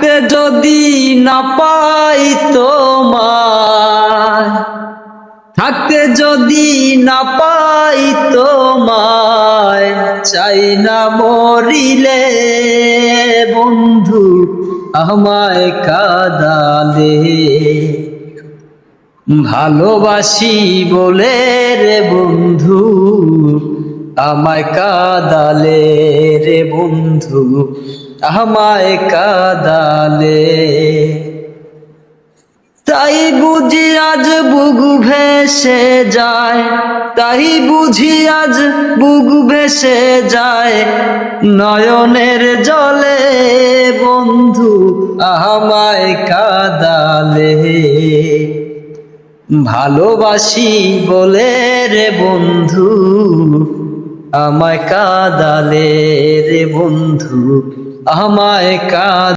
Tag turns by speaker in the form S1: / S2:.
S1: থাকতে যদি না পাই তোমায় থাকতে যদি না পাই তোমায় চাই না মরিলে বন্ধু আমায় কাদালে। ভালোবাসি বলে রে বন্ধু, আমায় কাদালে রে বন্ধু। আমায় কাদালে। তাই বুঝি আজ বুক ভেসে যায়, তাই বুঝি আজ বুক ভেসে যায়। নয়নের জলে বন্ধু আমায় কাদালে। ভালোবাসি বলে রে বন্ধু আমায় কাদালে রে বন্ধু আমায় কাদ